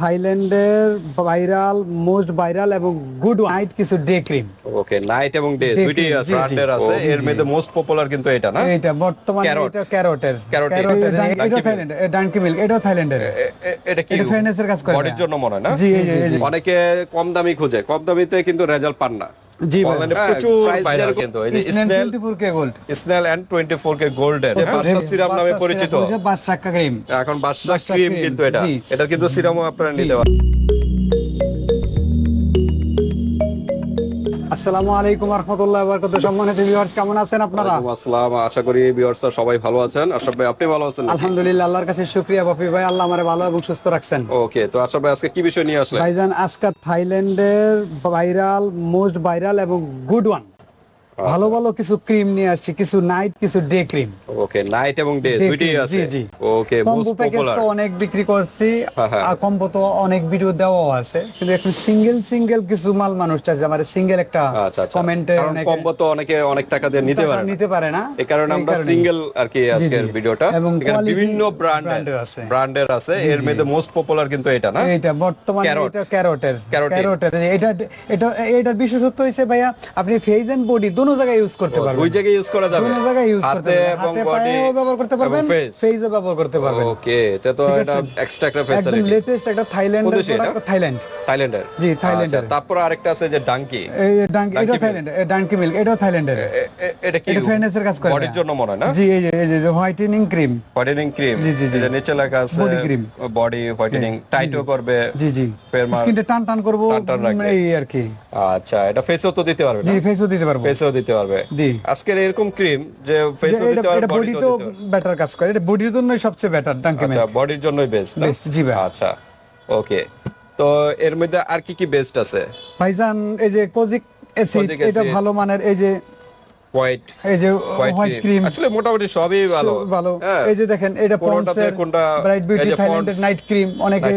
থাইল্যান্ডের viral most viral এবং good night কিছু ডে ক্রিম। ওকে নাইট এবং ডে Day দুইটাই আছে। আছে। এর মধ্যে মোস্ট পপুলার কিন্তু এটা না? এটা বর্তমানে Carrot. এটা ক্যারোটের। Carrot, ক্যারোটের এটা। থাইল্যান্ড ডানকি মিল্ক এটা থাইল্যান্ডের এটা কি এটা fairness কাজ করে বডির জন্য মনে হয় না? জি। অনেকে কম দামি খুঁজে কম দামিতে কিন্তু রেজাল্ট পান না। জি অনলাইনে হ্যাঁ, প্রচুর ভাইরাল কিন্তু। এই যে snail snail 24K gold snail and 24 K গোল্ডের বাদশা সিরাম নামে পরিচিত। ক্রিম এখন বাদশা বাদশা ক্রিম কিন্তু এটা। জি। এটা কিন্তু সিরামও আপনারা নিতে পারেন আসসালামু আলাইকুম রহমতুল্লাহ বরকত। সম্মানিত ভিউয়ার্স কেমন আছেন আপনারা? আসসালাম। আশা করি ভিউয়ার্সরা সবাই ভালো আছেন। আশরাফ ভাই আপনি ভালো আছেন আলহামদুলিল্লাহ আল্লাহর কাছে শুকরিয়া। বাপি ভাই আল্লাহ আমারে ভালো এবং সুস্থ রাখছেন। ওকে তো আশরাফ ভাই আজকে কি বিষয় নিয়ে আসলেন? ভাইজান আজকে থাইল্যান্ডের ভাইরাল মোস্ট ভাইরাল এবং গুড ওয়ান ভালো ভালো কিছু ক্রিম নিয়ে আসছি কিছু নাইট কিছু ডে ক্রিম ওকে নাইট এবং ডে দুইটাই আছে। জি, জি। ওকে কম্বো প্যাকেজ তো অনেক বিক্রি করছি হ্যাঁ, হ্যাঁ। আর কম্বো তো অনেক ভিডিও দেওয়াও আছে। কিন্তু এখন সিঙ্গেল সিঙ্গেল কিছু মাল মানুষ চাইছে আমার সিঙ্গেল একটা আচ্ছা আচ্ছা। কমেন্টে কারণ কম্বো তো অনেকে অনেক টাকা দিয়ে নিতে পারে নিতে পারে না। এই কারণে আমরা সিঙ্গেল আর কি আজকের ভিডিওটা এবং এখানে বিভিন্ন ব্র্যান্ডের আছে। ব্র্যান্ডের আছে। এর মধ্যে মোস্ট পপুলার কিন্তু এটা না? এইটা বর্তমানে এটা ক্যারোটের। ক্যারোটের এটা এটা এটার বিশেষত্ব হচ্ছে ভাইয়া আপনি ফেজ এন্ড বডি দুটো জায়গায় ইউজ করতে পারবেন দুই জায়গায় ইউজ করা যাবে। দুটো জায়গায় ইউজ করতে পারবেন হাতে পায়েও ব্যবহার করতে পারবেন ফেস ফেজও ব্যবহার করতে পারবেন। ওকে তে তো ঠিক এটা এক্সট্রা একটা একদম লেটেস্ট একটা থাইল্যান্ডের কোন এটা? প্রোডাক্ট থাইল্যান্ড থাইল্যান্ডের জি, থাইল্যান্ডের। আচ্ছা, তারপর আরেকটা আছে যে ডাঙ্কি এই ডাঙ্কি এটা Dunkin' থাইল্যান্ড ডাঙ্কি মিল্ক এটাও থাইল্যান্ডের এটা কি এটা কাজ করে বডির জন্য মনে হয় না? জি এই যে এই যে হোয়াইটেনিং ক্রিম হোয়াইটেনিং ক্রিম জি, জি, জি। নিচে লেখা আছে Body cream। বডি হোয়াইটেনিং টাইটও করবে জি জি। স্কিনটা টান টান করব এই আর কি। আচ্ছা এটা ফেসও তো দিতে পারবে জি ফেসও দিতে পারবে। ফেসও দিতে পারবে। আজকের এরকম ক্রিম যে ফেসও দিতে পারবে এটা বডি তো বেটার কাজ করে। এটা বডির জন্যই সবচেয়ে বেটার ডাঙ্কি আচ্ছা বডির জন্যই বেস্ট Best, জি ভাই। আচ্ছা ওকে তো এর মধ্যে আর কি কি বেস্ট আছে? ভাইজান এই যে কোজিক অ্যাসিড এটা ভালো মানের এই যে হোয়াইট এই যে হোয়াইট ক্রিম আসলে মোটামুটি সবই ভালো। ভালো। হ্যাঁ। এই যে দেখেন এটা পন্ডসের কোনটা- ব্রাইট বিউটি থাইল্যান্ডের নাইট ক্রিম অনেকে।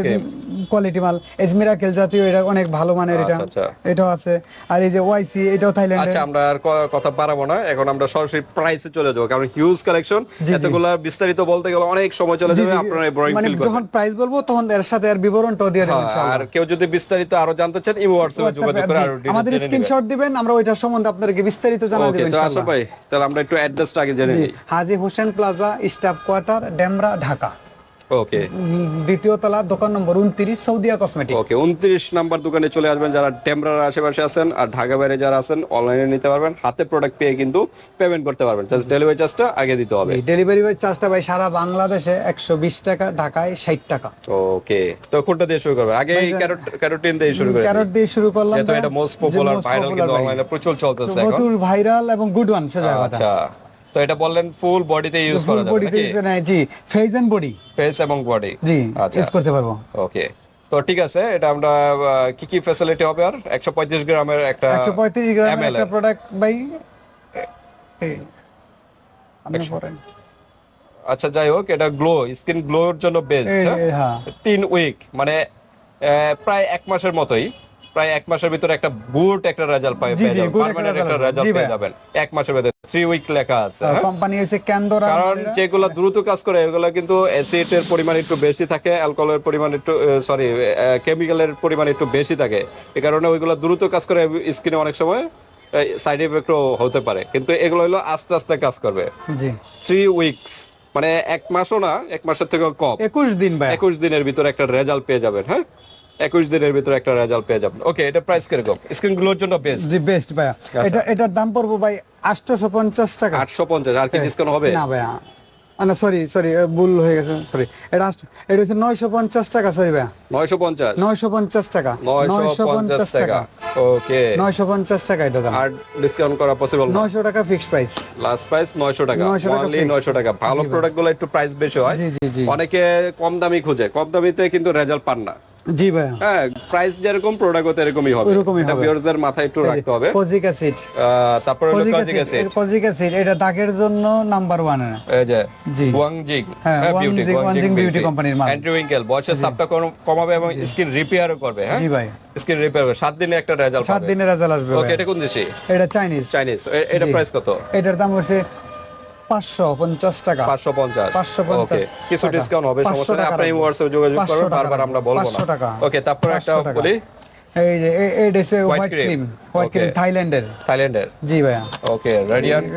কোয়ালিটি মাল। এজমিরাকেল জাতীয় এটা অনেক ভালো মানের এটা। আচ্ছা, আচ্ছা। এটাও আছে। আর এই যে ওয়াইসি এটাও থাইল্যান্ডের আচ্ছা আমরা আর কথা বাড়াবো না। এখন আমরা সরাসরি প্রাইসে চলে যাব কারণ হিউজ কালেকশন। এতগুলা বিস্তারিত বলতে গেলে অনেক সময় চলে যাবে আপনারা বোরিং মানে যখন প্রাইস বলব তখন এর সাথে আর বিবরণটাও দিয়ে দেবেন হ্যাঁ, ইনশাআল্লাহ। আর কেউ যদি বিস্তারিত আরও জানতে চান ইমো হোয়াটসঅ্যাপে যোগাযোগ করে আরও আমাদের। স্ক্রিনশট দিবেন আমরা ওইটার সম্বন্ধে আপনাদেরকে বিস্তারিত জানা দেব ইনশাআল্লাহ। ভাই তাহলে আমরা একটু অ্যাড্রেসটা আগে জেনে নিই। Haji Hossain plaza staff quarter Demra Dhaka. Okay দ্বিতীয় তলা দোকান নম্বর উনত্রিশ সৌদিয়া কসমেটিক ওকে উনত্রিশ নাম্বার দোকানে চলে আসবেন যারা টেম্পরার আশেপাশে আছেন আর ঢাকা বাইরে যারা আছেন অনলাইনে নিতে পারবেন। হাতে প্রোডাক্ট পেয়ে কিন্তু পেমেন্ট করতে পারবেন। জাস্ট ডেলিভারি চার্জটা আগে দিতে হবে। ডেলিভারি চার্জটা ভাই সারা বাংলাদেশে একশো বিশ টাকা ঢাকায় ষাট টাকা। ওকে তো কোনটা দিয়ে শুরু করবে আগে ক্যারোটিন দিয়ে শুরু করে ক্যারট দিয়ে শুরু করলাম এটা মোস্ট পপুলার ভাইরাল কিন্তু অনলাইনে প্রচুর চলতেছে প্রচুর ভাইরাল এবং গুড ওয়ান সোজা কথা। আচ্ছা। তো এটা বললেন ফুল বডিতে ইউজ করা যাবে বডিতে নাকি? জি ফেস এন্ড বডি ফেস এবং বডি জি আচ্ছা। ইউজ করতে পারব। ওকে তো ঠিক আছে এটা আমরা কি কি ফ্যাসিলিটি হবে আর? 135 গ্রামের একটা একশো পঁয়ত্রিশ গ্রামের একটা প্রোডাক্ট ভাই আপনি পড়েন। আচ্ছা যাই হোক এটা গ্লো স্কিন গ্লোর জন্য বেস্ট এই, হ্যাঁ? তিন উইক মানে প্রায় এক মাসের মতোই। প্রায় এক মাসের ভিতরে একটা বুট একটা রেজাল্ট পাই একটা রেজাল্ট পেয়ে। যাবেন। এক মাসের ভিতরে থ্রি উইক লেখা আছে? কোম্পানি হচ্ছে ক্যান্ডোরা কারণ যেগুলো দ্রুত কাজ করে এগুলো কিন্তু অ্যাসিড এর পরিমাণ একটু বেশি থাকে অ্যালকোহলের পরিমাণ একটু সরি কেমিক্যালের পরিমাণ একটু বেশি থাকে। এই কারণে ওইগুলো দ্রুত কাজ করে স্কিনে অনেক সময় সাইড এফেক্টও হতে পারে। কিন্তু এগুলো হলো আস্তে আস্তে কাজ করবে। জি। থ্রি উইকস মানে এক মাসও না এক মাসের থেকে কম। একুশ দিন ভাই একুশ দিনের ভিতরে একটা রেজাল্ট পেয়ে যাবেন হ্যাঁ? একুশ দিনের ভিতরে একটা রেজাল্ট পেয়ে যাবেন। ওকে এটা প্রাইস কীরকম? স্ক্রিনগুলোর জন্য বেস্ট জি বেস্ট ভাইয়া। এটা এটার দাম পড়ব ভাই আটশোশো পঞ্চাশ টাকা। আটশো পঞ্চাশ আর কি ডিসকাউন্ট হবে? না ভাইয়া। না সরি সরি ভুল হয়ে গেছে সরি এটা এটা হচ্ছে নয়শো পঞ্চাশ টাকা সরি ভাইয়া। নয়শো পঞ্চাশ নয়শো পঞ্চাশ টাকা। নয়শো পঞ্চাশ টাকা। ওকে নয়শো পঞ্চাশ টাকা এটা দাম। আর ডিসকাউন্ট করা পসিবল না? নয়শো টাকা ফিক্সড প্রাইস লাস্ট প্রাইস 900 টাকা। 900 টাকা। 900 টাকা। ভালো প্রোডাক্টগুলো একটু প্রাইস বেশি হয়। জি, জি, জি। অনেকে কম দামি খুঁজে। কম দামিতে কিন্তু রেজাল্ট পান না। জি ভাইয়া। হ্যাঁ প্রাইস যেরকম প্রোডাক্ট এরকমই হবে। ওরকমই এটা হবে। viewers দের মাথায় একটু রাখতে হবে। কোজিক অ্যাসিড তারপর হলো কোজিক অ্যাসিড কোজিক অ্যাসিড এটা দাগের জন্য নাম্বার ওয়ান এই যে জি। ওয়াংজিং হ্যাঁ, ওয়াংজিং- ওয়াংজিং beauty company-র মাল। অ্যান্টি উইঙ্কেল বয়সের চাপটা কমাবে এবং স্কিন রিপেয়ারও করবে হ্যাঁ? জি ভাই। স্কিন রিপেয়ার হবে। সাত দিনে একটা রেজাল্ট সাত দিনের রেজাল্ট আসবে ওকে এটা কোন দেশে? এটা চাইনিজ চাইনিজ এটা প্রাইস কত? এটার দাম হচ্ছে পাঁচশো পঞ্চাশ টাকা। পাঁচশো পঞ্চাশ। 550 ওকে কিছু ডিসকাউন্ট হবে 500 সমস্যা নেই আপনি হোয়াটসঅ্যাপে যোগাযোগ 500 বারবার আমরা বলব 500 টাকা। ওকে তারপর একটা বলি। এই যে এই ডেসে হোয়াইট ক্রিম হোয়াইট ক্রিম থাইল্যান্ডের থাইল্যান্ডের জি ভাইয়া। ওকে রেডিয়ান্ট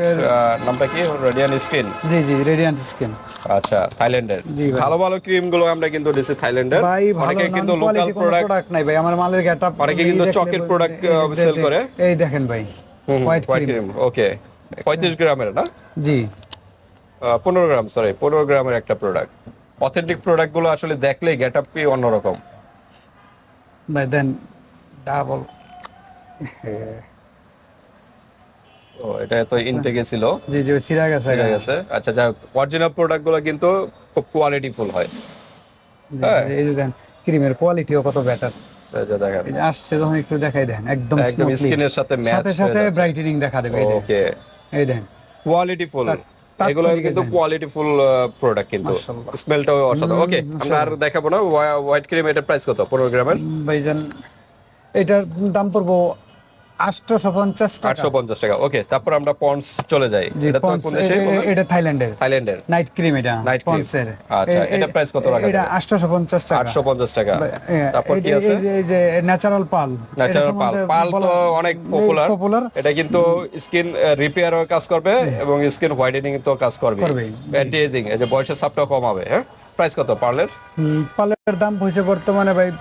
নামটা কি? রেডিয়ান্ট স্কিন জি জি রেডিয়ান্ট স্কিন আচ্ছা থাইল্যান্ডের ভালো ভালো ক্রিমগুলো আমরা কিন্তু দিছি থাইল্যান্ডের ভাই অনেকে কিন্তু লোকাল প্রোডাক্ট প্রোডাক্ট নাই ভাই আমার মালের গেটআপ অনেকে কিন্তু চকের product, uh, করে। এই দেখেন ভাই হোয়াইট ক্রিম ওকে পঁয়ত্রিশ গ্রামের না? জি। পনেরো গ্রাম সরি পনেরো গ্রামের একটা প্রোডাক্ট অথেন্টিক প্রোডাক্টগুলো আসলে দেখলেই গেট আপ অন্যরকম। ভাই দেন ডাবল ও এটা তো ইনটেকে ছিল। জি জি সিরা গেছে ঠিক আছে। আচ্ছা যাই অরিজিনাল প্রোডাক্টগুলো কিন্তু খুব কোয়ালিটিফুল হয়। জি, হ্যাঁ। এই যে দেন ক্রিমের কোয়ালিটিও কত বেটার আসছে যখন একটু দেখাই দেন একদম স্কিনের সাথে ম্যাচ সাথে সাথে ব্রাইটেনিং দেখা দেবে ওকে এই দেন। কোয়ালিটিফুল এগুলো কিন্তু কোয়ালিটি ফুল প্রোডাক্ট কিন্তু। স্মেলটাও অসাধারণ। ওকে আমরা আর দেখাবো না। হোয়াইট ক্রিম এটার প্রাইস কত? পনেরো গ্রামের? ভাইজান এটার দাম পড়ব আটশোশো পঞ্চাশ টাকা। পঞ্চাশ টাকা। ওকে তারপর আমরা পন্স চলে যাই। এটা তো কোন দেশে এ- এ- এটা থাইল্যান্ডের। থাইল্যান্ডের। নাইট ক্রিম এটা। পন্সের আচ্ছা, এটা কত রাখা টাকা। আটশো পঞ্চাশ টাকা। তারপর কি আছে? এই যে- ন্যাচারাল পাল ন্যাচারাল পাল পাল তো অনেক পপুলার এটা কিন্তু স্কিন রিপেয়ারও কাজ করবে এবং স্কিন হোয়াইটেনিং তো কাজ করবে। করবে। অ্যান্টি এজিং এই যে বয়সের চাপটাও কমাবে হ্যাঁ? প্রাইস কত পার্লের পালের দাম হয়েছে বর্তমানে ভাই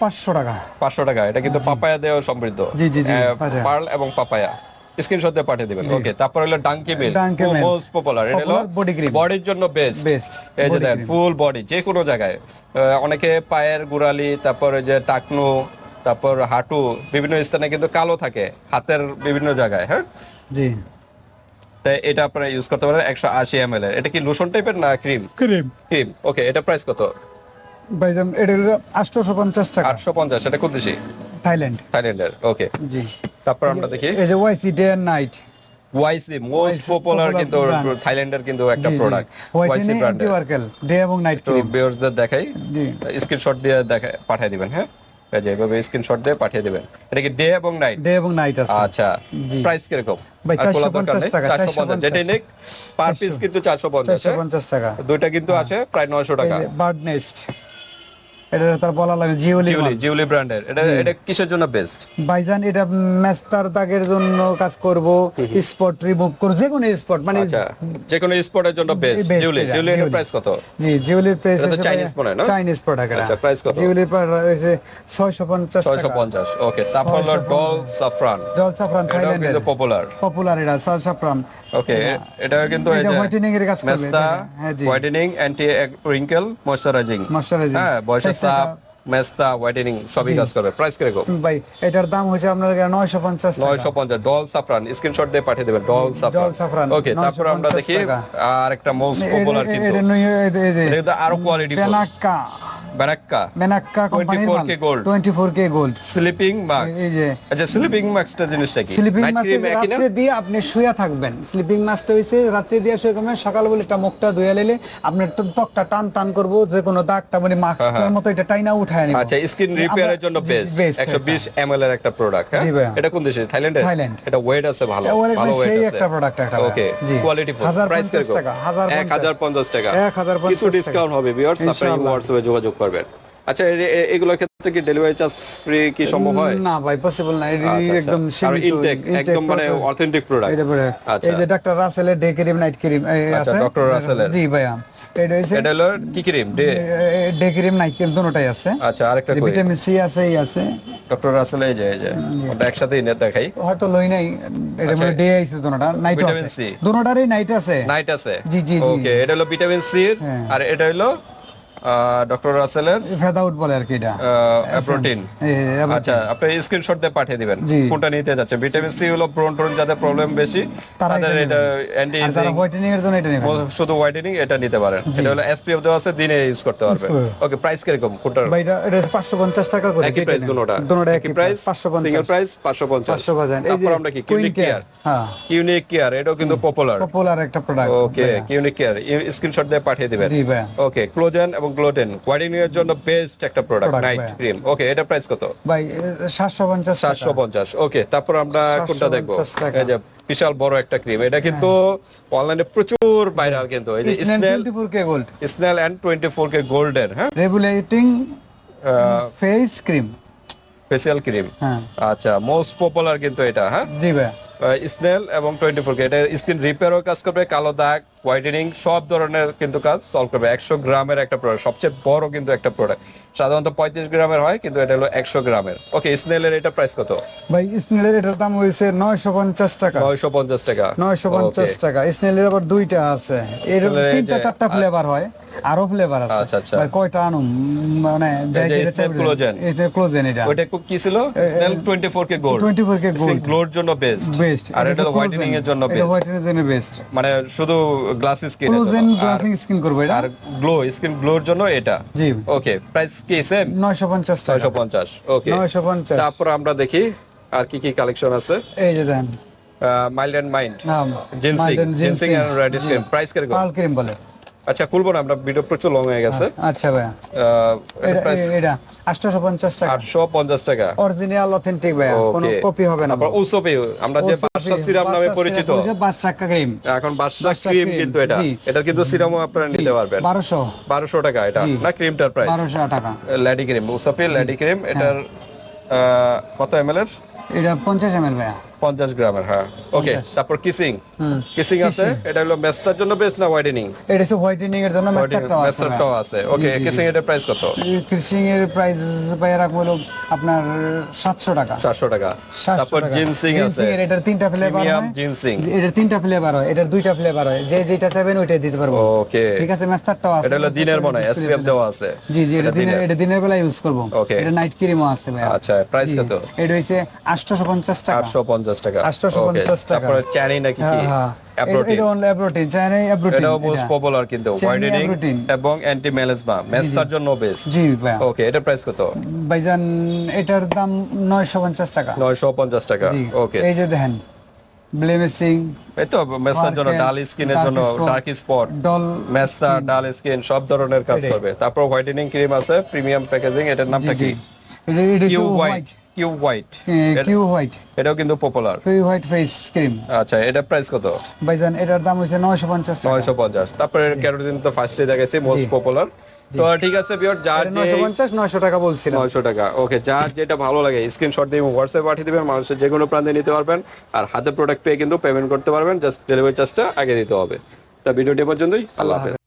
পাঁচশো টাকা। পাঁচশো টাকা এটা কিন্তু পাপায়া দেওয়া সমৃদ্ধ। জি, জি, জি। পার্ল এবং পাপায়া। স্ক্রিনশট দিয়ে পাঠিয়ে দিবেন। ওকে তারপর হলো ডাঙ্কি মিল মোস্ট পপুলার এটা হলো body cream। বডির জন্য বেস্ট Best, এই যে cream। ফুল বডি যে কোনো জায়গায়। অনেকে পায়ের গুড়ালি তারপরে যে টাকনু তারপর হাঁটু বিভিন্ন স্থানে কিন্তু কালো থাকে হাতের বিভিন্ন জায়গায় হ্যাঁ? জি। তাই এটা আপনারা ইউজ করতে পারেন একশো আশি এম এর। এটা কি লোশন টাইপের না ক্রিম ক্রিম ক্রিম ওকে এটা প্রাইস কত? ভাইজান এটা হলো আটশোশো পঞ্চাশ টাকা। আটশো পঞ্চাশ এটা কোন দেশি থাইল্যান্ড। থাইল্যান্ডের ওকে। জি। তারপর আমরা দেখি। এই যে YC day and night YC most popular কিন্তু থাইল্যান্ডের কিন্তু একটা প্রোডাক্ট ওয়াইসি ব্র্যান্ডের অ্যান্টিওয়ার্কেল ডে এবং নাইট ক্রিম ভিউয়ার্সদের দেখাই। জি। স্ক্রিনশট দিয়ে দেখা পাঠিয়ে দিবেন হ্যাঁ? যে এভাবে স্ক্রিনশট দিয়ে পাঠিয়ে দিবেন। এটা কি ডে এবং নাইট ডে এবং নাইট আছে। আচ্ছা। প্রাইস কীরকম? ভাই, আর 450 টাকা, 450 450 যেটাই পার পিস কিন্তু 450 চারশো পঞ্চাশ টাকা। দুইটা কিন্তু আছে প্রায় 900 টাকা। বার্ড নেস্ট এটা তার বলা লাগে জিওলি জিউলি ব্র্যান্ডের এটা এটা কিসের জন্য বেস্ট ভাইজান এটা মেস্তার দাগের জন্য কাজ করব স্পট রিমুভ করব যে কোনো স্পট মানে আচ্ছা যে কোনো স্পোর্টের জন্য বেস্ট এটা, জিউলি এর প্রাইস কত? জি জিওলির প্রাইস এটা Chinese মনে না? চাইনিজ প্রোডাক্ট এটা আচ্ছা, price কত? জিওলির প্রাইস হচ্ছে 650 টাকা। 650 ওকে তারপর ডল সাফরান জল সাফরান থাইল্যান্ডের কিন্তু পপুলার পপুলার এটা সাল সাফরান ওকে এটা কিন্তু এই যে whitening এর কাজ করবে, হ্যাঁ, জি। Whitening anti wrinkle moisturizing Moisturizing। হ্যাঁ বয়সের। সাপ মেস্তা হোয়াইটেনিং সবই কাজ করবে। প্রাইস করে ভাই এটার দাম হচ্ছে আপনার 950 টাকা। 950 ডল সাফরান স্ক্রিনশট দিয়ে পাঠিয়ে দেবেন ডল সাফরান ডল সাফরান, ওকে তারপর আমরা দেখি আর একটা মোস্ট পপুলার কিন্তু। এটা আরও কোয়ালিটি বেনাক্কা ব্যানাক্কা কোম্পানির মাল। 24K gold। 24K gold sleeping mask এই যে আচ্ছা স্লিপিং মাস্কটা জিনিসটা কি? স্লিপিং রাত্রে দিয়ে আপনি শুয়ে থাকবেন। স্লিপিং মাস্টার হইছে রাত্রে দিয়ে শুয়ে থাকবেন সকাল বলে মুখটা ধুয়ে নিলে আপনার ত্বকটা টান টান করব যে কোনো দাগটা মানে মাস্কের মতো এটা টাইনা উঠায় নিব। আচ্ছা স্কিন রিপেয়ারের জন্য বেস্ট বেস্ট 120 ml এর একটা প্রোডাক্ট হ্যাঁ? এটা কোন দেশে? থাইল্যান্ডে থাইল্যান্ড। এটা ওয়েট আছে ভালো ভালো ওয়েট সেই আছে। একটা product একটা ওকে। কোয়ালিটি ফুল 1050 প্রাইস কীরকম? টাকা, 1050 1050 টাকা। 1050 কিছু ডিসকাউন্ট হবে ভিউয়ার্স আপনারা হোয়াটসঅ্যাপে যোগাযোগ করবেন। আচ্ছা এগুলোর ক্ষেত্রে কি ডেলিভারি চার্জ ফ্রি কি সম্ভব হয়? না ভাই পসিবল না। এটা আচ্ছা, আচ্ছা। একদম ইনটেক একদম মানে অথেন্টিক প্রোডাক্ট আচ্ছা। এই যে ডাক্তার রাসেলের ডে ক্রিম নাইট ক্রিম আছে? Dr. Russell-এর। জি ভাইয়া। এটা হইছে এটা হলো কি cream day day cream night cream দুটোটাই আছে। আচ্ছা আরেকটা কই? ভিটামিন সি আছে এই আছে। ডক্টর রাসেল এই যে এই যে। ওটা একসাথেই নে দেখাই। হয়তো লই নাই। এটা আচ্ছা। মানে ডে আইছে দুটোটা। নাইট আছে। সি। দুটোটারই নাইট আছে। নাইট আছে। জি, জি, জি। ওকে এটা হলো ভিটামিন সি হ্যাঁ। আর এটা হলো ডক্টর রাসেলের ফেদাউট বলে আর কি এটা। প্রোটিন আচ্ছা আপনি স্ক্রিনশট দিয়ে পাঠিয়ে দিবেন। কোনটা নিতে যাচ্ছে? ভিটামিন সি হলো যাদের প্রবলেম বেশি তাদের এটা অ্যান্টি যারা হোয়াইটেনিং এর জন্য এটা নেবেন শুধু হোয়াইটেনিং এটা নিতে পারেন। এটা হলো এসপিএফ দেওয়া আছে দিনে ইউজ করতে পারবেন ওকে প্রাইস কীরকম? কোনটার? ভাই এটা এটা 550 টাকা করে একই প্রাইস দুটোটা দুটোটা একই প্রাইস সিঙ্গেল প্রাইস 550 550 এই যে আমরা কি? কুইন কিউনিক কেয়ার হ্যাঁ। কিউনিক কেয়ার এটাও কিন্তু পপুলার পপুলার একটা product okay Qunique care screenshot দিয়ে পাঠিয়ে দিবেন। জি ওকে ক্লোজেন এবং গ্লোটেন হোয়াইটেনিং এর জন্য বেস্ট একটা প্রোডাক্ট নাইট ক্রিম ওকে এটা প্রাইস কত? ভাই সাতশো পঞ্চাশ সাতশো পঞ্চাশ ওকে তারপর আমরা কোনটা দেখব? 750। এই যে বিশাল বড় একটা ক্রিম এটা কিন্তু অনলাইনে প্রচুর ভাইরাল কিন্তু। এই যে snail twenty four K gold snail and twenty four K গোল্ডের হ্যাঁ regulating face cream facial cream হ্যাঁ। আচ্ছা মোস্ট পপুলার কিন্তু এটা হ্যাঁ? জি ভাই। স্নেল এবং টোয়েন্টি ফোর কে এটা স্কিন রিপেয়ারও কাজ করবে কালো দাগ হোয়াইটেনিং সব ধরনের কিন্তু কাজ সলভ করবে। একশো গ্রামের একটা প্রোডাক্ট সবচেয়ে বড় কিন্তু একটা প্রোডাক্ট সাধারণত পঁয়ত্রিশ গ্রামের হয় কিন্তু এটা হলো একশো গ্রামের। ওকে স্নেলের এটা প্রাইস কত? ভাই স্নেলের এটার দাম হয়েছে নয়শো পঞ্চাশ টাকা। নয়শো পঞ্চাশ টাকা। নয়শো পঞ্চাশ টাকা। স্নেলের আবার দুইটা আছে। এর তিনটা চারটা ফ্লেভার হয় আরও ফ্লেভার আছে। আচ্ছা, আচ্ছা। ভাই কয়টা আনুম? মানে যাই যে যেটা ক্লোজেন। এটা ক্লোজেন এটা। ওইটা কো- কি ছিল? Snail twenty four K gold 24 K gold। গ্লোর জন্য বেস্ট বেস্ট আর এটা হোয়াইটেনিং এর জন্য বেস্ট হোয়াইটেনিং এর জন্য বেস্ট মানে শুধু glass skin frozen glassing skin করবে এটা? আর গ্লো স্কিন গ্লোর জন্য এটা। জি। ওকে প্রাইস কি সেম নয়শো পঞ্চাশ টাকা। ছয়শো পঞ্চাশ ওকে নয়শো পঞ্চাশ। তারপর আমরা দেখি আর কি কি কালেকশন আছে। এই যে দেন। Mild and mind ginseng ginseng and radish cream price কীরকম পাল ক্রিম বলে। আচ্ছা খুলবো না আমরা ভিডিও প্রচুর লং হয়ে গেছে। আচ্ছা ভাই এটা প্রাইস এটা আটশোশো পঞ্চাশ টাকা। আটশো পঞ্চাশ টাকা। অরিজিনাল অথেন্টিক ভাই কোনো কপি হবে না। উসোপে আমরা যে বাদশা সিরাম নামে পরিচিত। বাদশাক্কা ক্রিম এখন বাদশা বাদশা ক্রিম কিন্তু এটা। এটা কিন্তু সিরামও আপনারা নিতে পারবেন। বারোশো। বারোশো টাকা এটা না ক্রিমটার প্রাইস বারোশো টাকা। ল্যাডি ক্রিম উসাফি ল্যাডি ক্রিম এটার কত এম এর? এটা পঞ্চাশ এম এল ভাইয়া। পঞ্চাশ গ্রামের হ্যাঁ। ওকে তারপর কিসিং কিসিং আছে এটা হলো মেস্তার জন্য বেস্ট না হোয়াইটেনিং এটা হচ্ছে হোয়াইটেনিং এর জন্য মেস্তারটাও আছে ওকে কিসিং এর প্রাইস কত? ক্রিসিং এর প্রাইস রাখব হলো আপনার সাতশো টাকা। চারশো টাকা। তারপর জিনসিং আছে। জিনসিং এটার তিনটা ফ্লেভার হয়। জিনসিং এটার তিনটা ফ্লেভার হয়। এটার দুইটা ফ্লেভার হয়। যে যেটা চাইবেন ওইটাই দিতে পারব। ওকে ঠিক আছে মাস্টারটাও আছে। এটা হলো দিনের মনে এসপিএফ দেওয়া আছে। জি জি এটা দিনের এটা দিনের বেলা ইউজ করব. এটা নাইট ক্রিমও আছে ভাই আচ্ছা প্রাইস কত? এটা হইছে 850 টাকা। আটশো পঞ্চাশ পঞ্চাশ টাকা। 850 Okay, টাকা। তারপরে চ্যানি নাকি কি? হ্যাঁ হ্যাঁ। অ্যাপ্রোটিন এটা অনলি অ্যাব্রোটিন চাইনা অ্যাব্রোটিন এটাও মোস্ট পপুলার কিন্তু হোয়াইটেনিং এবং অ্যান্টি মেলাসমা মেস্তার জন্য বেস্ট জি ভাই ওকে এটা প্রাইস কত? ভাইজান এটার দাম 950 টাকা। নয়শো পঞ্চাশ টাকা। ওকে এই যে দেখেন ব্লেমিসিং এই তো মেস্তার জন্য ডাল স্কিনের জন্য dark spot dull dull skin সব ধরনের কাজ করবে। তারপর হোয়াইটেনিং ক্রিম আছে প্রিমিয়াম প্যাকেজিং এটার নামটা কি? White Q white Q white এটাও কিন্তু popular Q white face cream আচ্ছা এটা প্রাইস কত? ভাইজান এটার দাম হইছে 950 টাকা। নয়শো পঞ্চাশ। তারপরে ক্যারোটিন তো ফার্স্টে দেখাইছি মোস্ট পপুলার তো ঠিক আছে বিয়র যার 950 900 টাকা বলছিলাম। নয়শো টাকা। ওকে যার যেটা ভালো লাগে স্ক্রিনশট দিয়ে হোয়াটসঅ্যাপ পাঠিয়ে দিবেন মানুষের যে কোনো প্রান্তে নিতে পারবেন। আর হাতে প্রোডাক্ট পেয়ে কিন্তু পেমেন্ট করতে পারবেন জাস্ট ডেলিভারি চার্জটা আগে দিতে হবে। তা ভিডিওটি পর্যন্তই আল্লাহ হাফেজ।